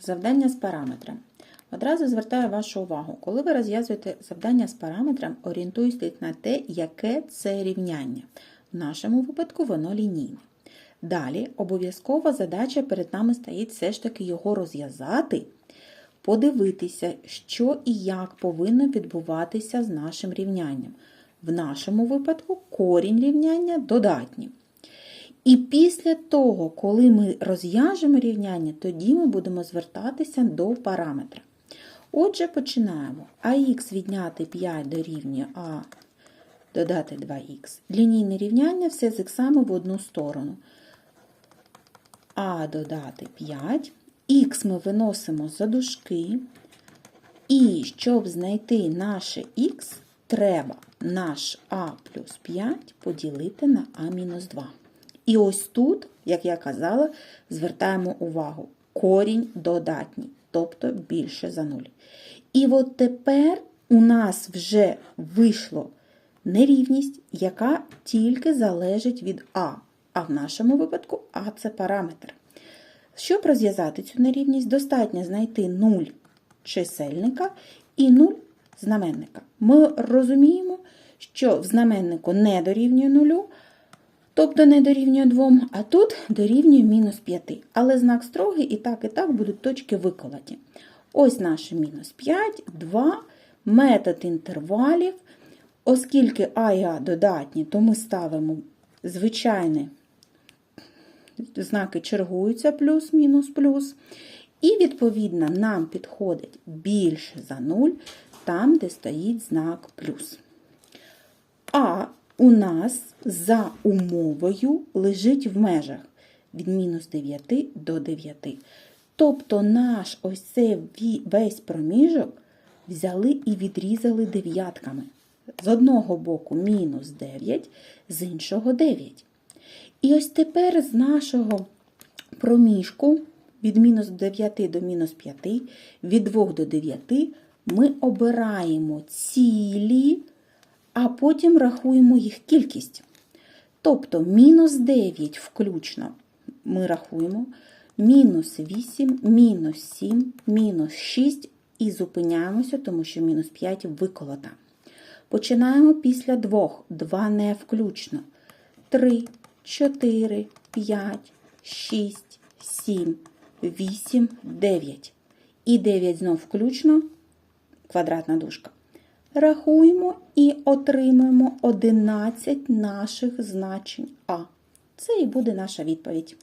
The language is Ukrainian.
Завдання з параметром. Одразу звертаю вашу увагу, коли ви розв'язуєте завдання з параметром, орієнтуйтесь на те, яке це рівняння. В нашому випадку воно лінійне. Далі обов'язкова задача перед нами стоїть все ж таки його розв'язати, подивитися, що і як повинно відбуватися з нашим рівнянням. В нашому випадку корінь рівняння додатній. І після того, коли ми розв'яжемо рівняння, тоді ми будемо звертатися до параметра. Отже, починаємо. АХ відняти 5 дорівнює А додати 2х. Лінійне рівняння все з іксами в одну сторону. А додати 5. Х ми виносимо за дужки. І щоб знайти наше х, треба наш А плюс 5 поділити на А мінус 2. І ось тут, як я казала, звертаємо увагу. Корінь додатній, тобто більше за 0. І от тепер у нас вже вийшло нерівність, яка тільки залежить від А. А в нашому випадку А це параметр. Щоб розв'язати цю нерівність, достатньо знайти 0 чисельника і 0 знаменника. Ми розуміємо, що в знаменнику не дорівнює 0, тобто не дорівнює 2, а тут дорівнює мінус 5. Але знак строгий і так, і так будуть точки виколоті. Ось наше мінус 5, 2, метод інтервалів. Оскільки А і А додатні, то ми ставимо звичайні знаки чергуються плюс, мінус, плюс. І, відповідно, нам підходить більше за 0, там, де стоїть знак плюс. А у нас за умовою лежить в межах від мінус 9 до 9. Тобто наш ось цей весь проміжок взяли і відрізали дев'ятками. З одного боку мінус 9, з іншого 9. І ось тепер з нашого проміжку від мінус 9 до мінус 5, від 2 до 9 ми обираємо цілі, а потім рахуємо їх кількість. Тобто мінус 9 включно ми рахуємо, мінус 8, мінус 7, мінус 6 і зупиняємося, тому що мінус 5 виколота. Починаємо після 2, 2 не включно. 3, 4, 5, 6, 7, 8, 9. І 9 знов включно, квадратна дужка. Рахуємо і отримуємо 11 наших значень А. Це і буде наша відповідь.